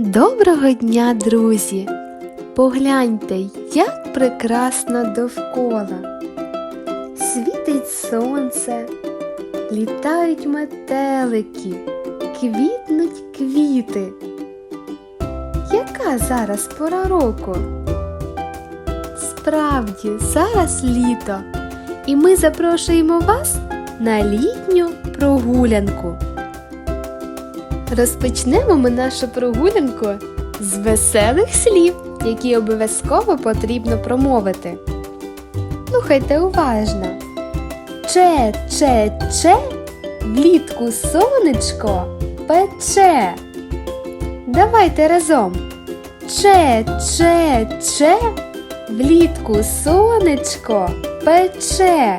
Доброго дня, друзі! Погляньте, як прекрасно довкола. Світить сонце, літають метелики, квітнуть квіти. Яка зараз пора року? Справді, зараз літо, і ми запрошуємо вас на літню прогулянку. Розпочнемо ми нашу прогулянку з веселих слів, які обов'язково потрібно промовити. Слухайте уважно. Че, че, че, влітку сонечко пече. Давайте разом. Че, че, че, влітку сонечко пече.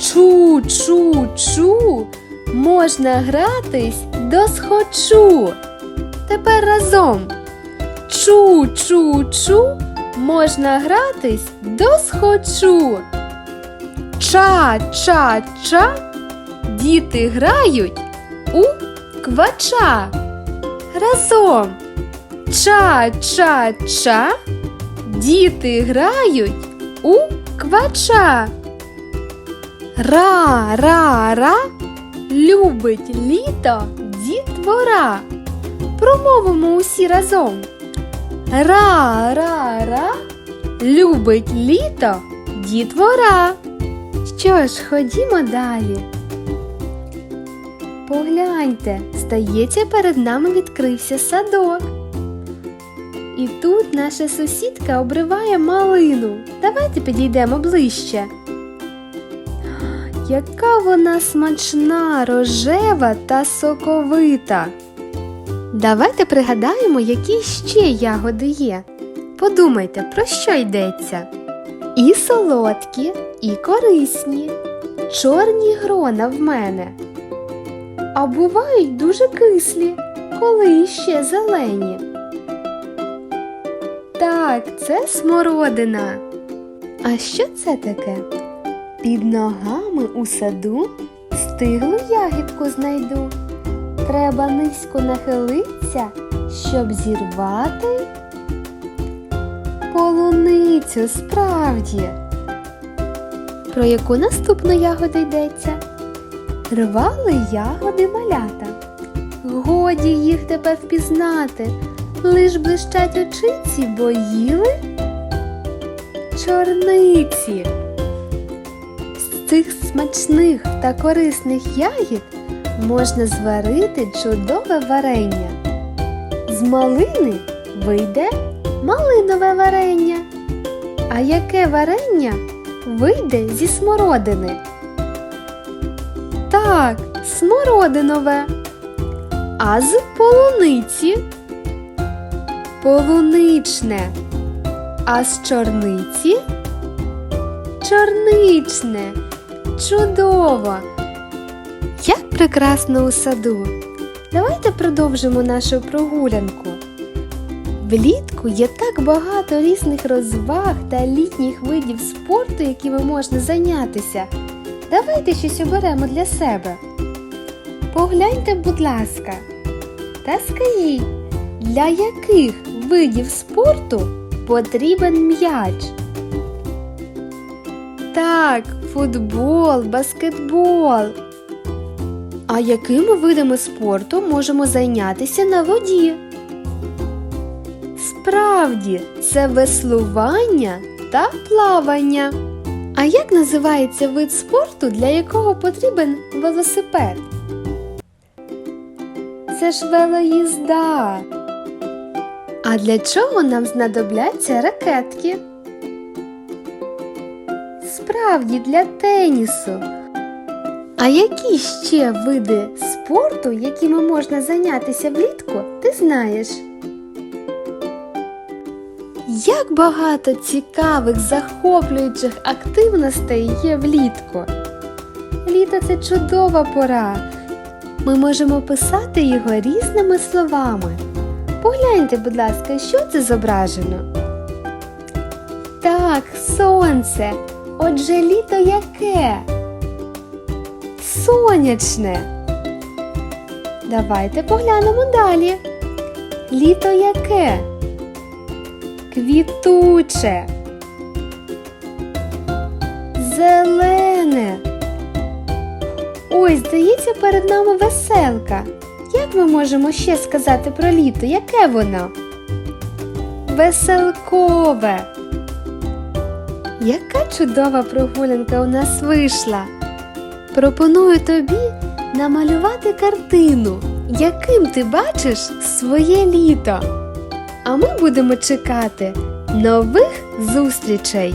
Чу, чу, чу, можна гратись до схочу. Тепер разом. Чу, чу, чу, можна гратись до схочу. Ча, ча, ча, діти грають у квача. Разом. Ча, ча, ча, діти грають у квача. Ра, ра, ра, любить літо дітвора. Промовимо усі разом. Ра, ра, ра, любить літо дітвора. Що ж, ходімо далі. Погляньте, здається, перед нами відкрився садок. І тут наша сусідка обриває малину. Давайте підійдемо ближче. Яка вона смачна, рожева та соковита. Давайте пригадаємо, які ще ягоди є. Подумайте, про що йдеться. І солодкі, і корисні, чорні грона в мене. А бувають дуже кислі, коли іще зелені. Так, це смородина. А що це таке? Під ногами у саду стиглу ягідку знайду. Треба низько нахилитися, щоб зірвати полуницю справді. Про яку наступну ягоду йдеться? Рвали ягоди малята. Годі їх тепер впізнати, лиш блищать очиці, бо їли чорниці. З цих смачних та корисних ягід можна зварити чудове варення. З малини вийде малинове варення. А яке варення вийде зі смородини? Так, смородинове. А з полуниці полуничне. А з чорниці чорничне. Чудово! Як прекрасно у саду! Давайте продовжимо нашу прогулянку. Влітку є так багато різних розваг та літніх видів спорту, якими можна зайнятися. Давайте щось оберемо для себе. Погляньте, будь ласка, та скажіть, для яких видів спорту потрібен м'яч? Так, футбол, баскетбол. А якими видами спорту можемо зайнятися на воді? Справді, це веслування та плавання. А як називається вид спорту, для якого потрібен велосипед? Це ж велоїзда. А для чого нам знадобляться ракетки? Справді для тенісу. А які ще види спорту, якими можна зайнятися влітку, ти знаєш? Як багато цікавих, захоплюючих активностей є влітку. Літо це чудова пора. Ми можемо писати його різними словами. Погляньте, будь ласка, що це зображено? Так, сонце. Отже, літо яке? Сонячне. Давайте поглянемо далі. Літо яке? Квітуче. Зелене. Ой, здається, перед нами веселка. Як ми можемо ще сказати про літо? Яке воно? Веселкове. Яка чудова прогулянка у нас вийшла. Пропоную тобі намалювати картину, яким ти бачиш своє літо. А ми будемо чекати нових зустрічей.